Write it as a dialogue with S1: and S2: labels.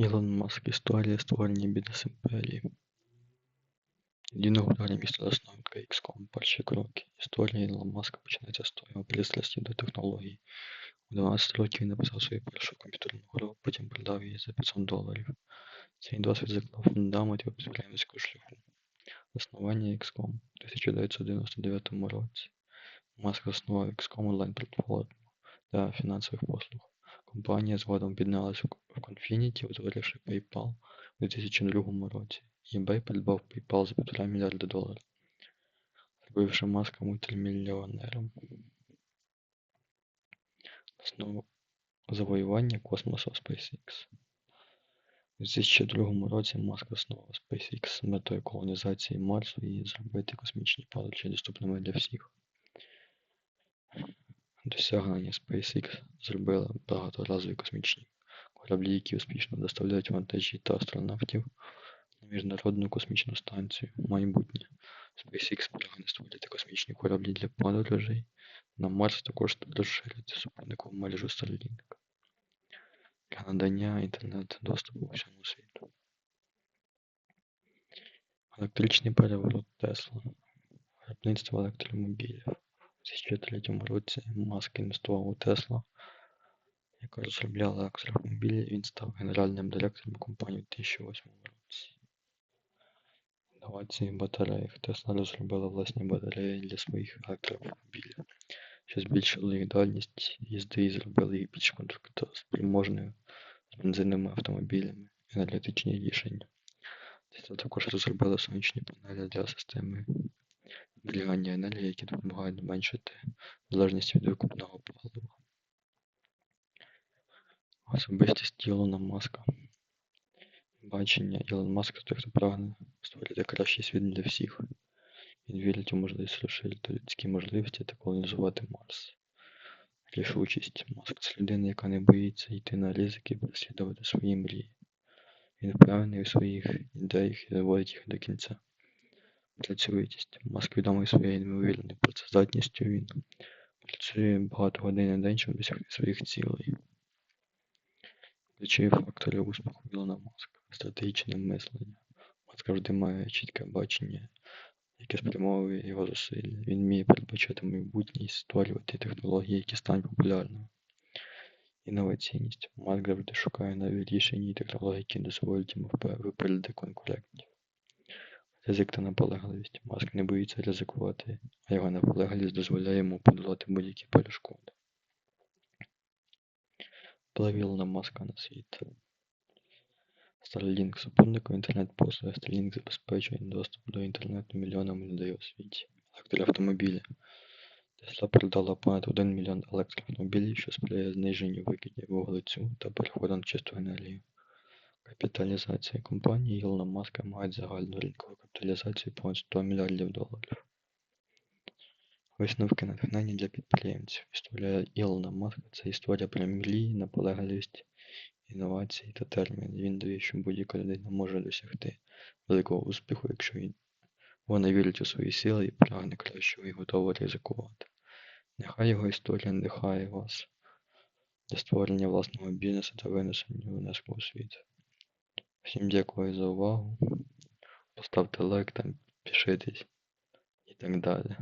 S1: Ілон Маск. Історія створення бізнес-імперії. Єдиного програміста засновника XCOM. Перші кроки. Історія Ілона Маска починається з його пристрасті до технологій. У 12 років він написав свою першу комп'ютерну гру, потім продав її за 500 доларів. Цей досвід заклав фундамент його підприємницького шляху. Заснування XCOM. У 1999 році Маск заснував XCOM онлайн-платформу для фінансових послуг. Компанія згодом об'єдналася в Confinity, утворивши PayPal у 2002 році. eBay придбав PayPal за 1,5 мільярда доларів, зробивши Маска мультимільйонером. Основу завоювання космосу SpaceX. У 2002 році Маск заснував SpaceX з метою колонізації Марсу і зробити космічні подорожі доступними для всіх. Досягнення SpaceX зробили багаторазові космічні кораблі, які успішно доставляють вантажі та астронавтів на міжнародну космічну станцію майбутнє. SpaceX прагне створити космічні кораблі для подорожей на Марс також розширити супутникову мережу Starlink для надання інтернет-доступу всьому світу. Електричний переворот Тесла. Виробництво електромобілів. У 2003 році Маск інвестував у Tesla, яка розробляла електромобілі, він став генеральним директором компанії у 2008 році. Інновації батареях. Tesla розробила власні батареї для своїх електромобілів, що збільшило їх дальність їзди і зробили їх більш конкурентоспроможною з бензиновими автомобілями, енергетичні рішення. Tesla також розробила сонячні панелі для системи зберігання енергії, які допомагають зменшити залежність від викупного палива. Особистість Ілона Маска. Бачення Ілон Маск той, хто прагне створити кращий світ для всіх. Він вірить у можливість розширити людські можливості та колонізувати Марс. Рішучість. Маск це людина, яка не боїться йти на ризики і переслідувати свої мрії. Він впевнений у своїх ідеях і доводить їх до кінця. Працьовитість. Маск відомий своєю неймовірною працездатністю. Він працює багато годин на день, щоб досягти своїх цілей. Ключові фактори успіху Ілона Маска. Стратегічне мислення. Маск завжди має чітке бачення, яке спрямовує його зусилля. Він вміє передбачати майбутнє і створювати технології, які стануть популярними. Інноваційність. Маск завжди шукає нові рішення і технології, які дозволять йому випередити конкурентів. Ризик та наполегливість. Маск не боїться ризикувати, а його наполегливість дозволяє йому подолати будь-які перешкоди. Вплив Ілона Маска на світ. Starlink супутникові інтернет-послуги. Starlink забезпечує доступ до інтернету мільйонам людей у світі. Електроавтомобілі. Tesla продала понад 1 мільйон електроавтомобілів, що сприяє зниженню викидів вуглецю та переходу на чисту енергію. Капіталізація компанії Ілона Маска має загальну ринкову капіталізацію понад 100 мільярдів доларів. Висновки натхнення для підприємців. Історія Ілона Маска це історія про мрії, наполегливість, інновації та терміни. Він дає, що будь-яка людина може досягти великого успіху, якщо він вона вірить у свої сили і прагне кращого і готова ризикувати. Нехай його історія надихає вас для створення власного бізнесу та винесення внеску у світ. Всім дякую за увагу. Поставте лайк, там, підпишитесь і так далі.